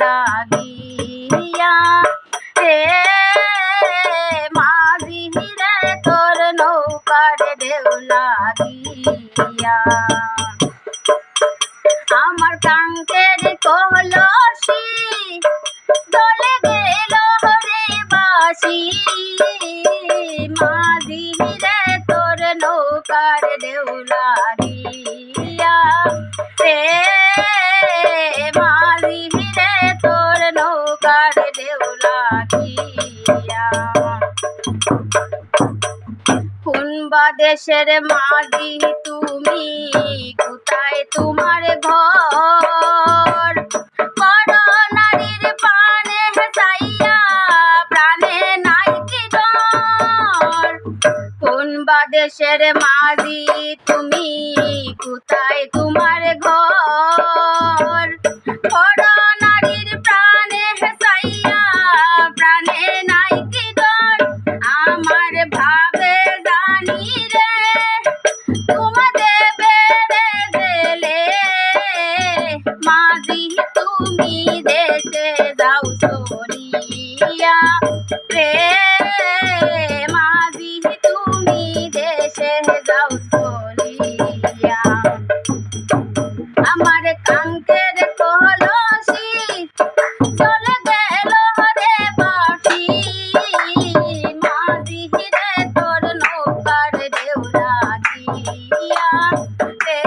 লাগিয়া রে মাঝি রে তোর নৌকার ঢেউ লাগিয়া আমার কাঙ্কের কলসি দলে গেল রে বাসি। মাঝি রে তোর নৌকার ঢেউ লাগিয়া নৌকার ঢেউ লাগিয়া। কোন দেশের মাঝি তুমি? কোথায় তোমার ঘর? প্রাণে দেশের মাঝি তুমি? আমার কাঙ্কের কলসি চলে গেল রে বাসি মাঝি রে তোর নৌকার ঢেউ লাগিয়া রে।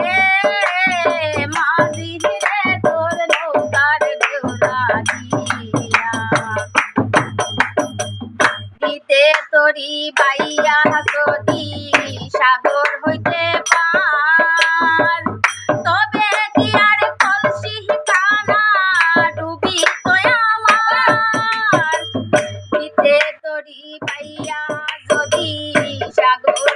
মাঝি রে তোর নৌকার লাগিয়া দিতে তরি বাইয়া হাসতি, সাগর হইতে পার সাগর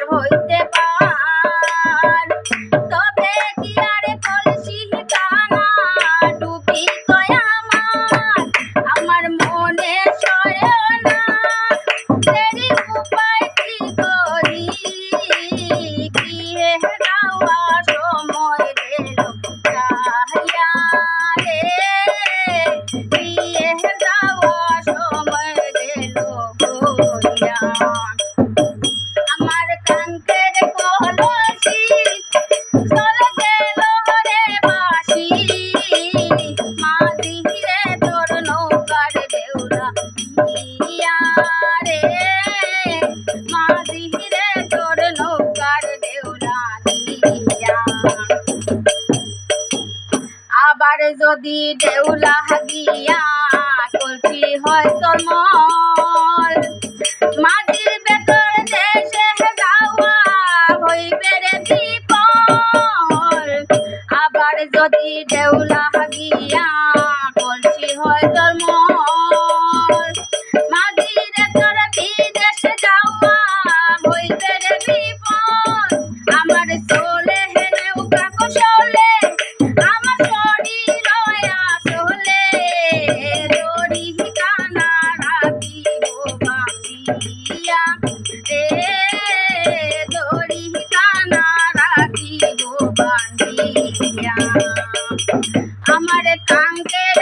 আবার যদি ঢেউলা গিয়া কলসি হয় তোর মল মাটির ভেতর দেশে যাওয়া হইবে রে বিপল। আবার যদি ঢেউলা গিয়া আমার কাঙ্কের